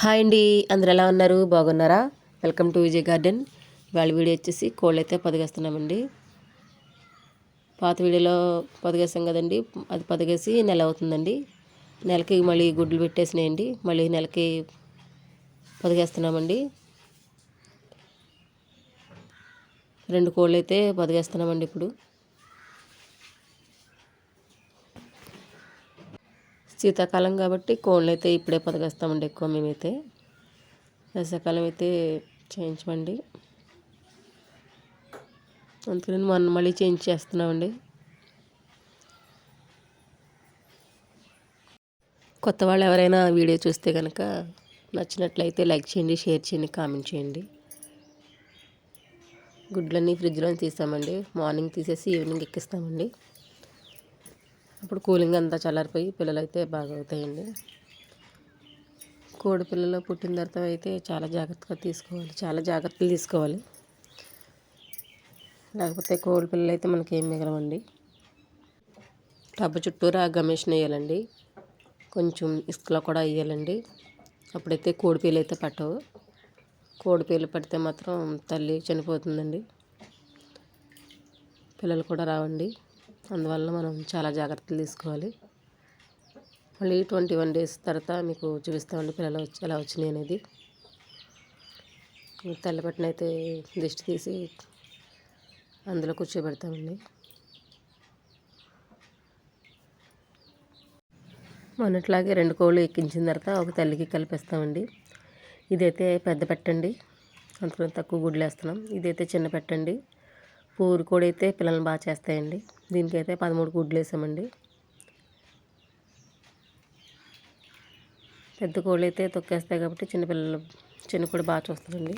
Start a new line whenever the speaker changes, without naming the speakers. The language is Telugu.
హాయ్ అండి. అందరు ఎలా ఉన్నారు? బాగున్నారా? Welcome to Vijay garden. వాళ్ళ వీడియో వచ్చేసి కోళ్ళు అయితే పొదిగేస్తున్నామండి. పాత వీడియోలో పదిగేస్తాం కదండి. అది పొదిగేసి నెల అవుతుందండి. నెలకి మళ్ళీ గుడ్లు పెట్టేసినాయండి. మళ్ళీ నెలకి పొదిగేస్తున్నామండి. రెండు కోళ్ళు అయితే పొదిగేస్తున్నామండి ఇప్పుడు. శీతాకాలం కాబట్టి కోళ్ళు అయితే ఇప్పుడే పొదగేస్తామండి ఎక్కువ మేమైతే. వేసవికాలం అయితే చేయించమండి. అందుకని మొన్న మళ్ళీ చేంజ్ చేస్తున్నామండి. కొత్త వాళ్ళు ఎవరైనా వీడియో చూస్తే కనుక నచ్చినట్లయితే లైక్ చేయండి షేర్ చేయండి కామెంట్ చేయండి. గుడ్లన్నీ ఫ్రిడ్జ్లో తీసామండి మార్నింగ్ తీసేసి ఈవినింగ్ ఎక్కిస్తామండి. అప్పుడు కూలింగ్ అంతా చల్లారిపోయి పిల్లలు అయితే బాగా అవుతాయండి. కోడి పిల్లలు పుట్టిన తర్వాత అయితే చాలా జాగ్రత్తగా తీసుకోవాలి చాలా జాగ్రత్తలు తీసుకోవాలి. లేకపోతే కోడి పిల్లలు అయితే మనకి ఏం మిగలవండి. టబ్బు చుట్టూరా గమేషన్ వేయాలండి. కొంచెం ఇసుకలో కూడా వేయాలండి. అప్పుడైతే కోడి అయితే పట్టవు. కోడి పిల్లలు పడితే మాత్రం తల్లి చనిపోతుందండి. పిల్లలు కూడా రావండి. అందువల్ల మనం చాలా జాగ్రత్తలు తీసుకోవాలి. మళ్ళీ ట్వంటీ వన్ డేస్ తర్వాత మీకు చూపిస్తామండి పిల్లలు వచ్చి ఎలా వచ్చినాయి అనేది. తెల్లబట్టిన అయితే దిష్టి తీసి అందులో కూర్చోబెడతామండి. మొన్నట్లాగే రెండు కోళ్ళు ఎక్కించిన తర్వాత ఒక తల్లికి కలిపేస్తామండి. ఇదైతే పెద్ద పెట్టండి. అందుకని తక్కువ గుడ్లు వేస్తున్నాం. ఇదైతే చిన్న పెట్టండి. పూరి కూడా అయితే పిల్లల్ని బాగా చేస్తాయండి. దీనికైతే పదమూడు గుడ్లు వేసామండి. పెద్ద కోళ్ళు అయితే తొక్కేస్తాయి కాబట్టి చిన్నపిల్లలు చిన్న కూడా బాగా చూస్తుందండి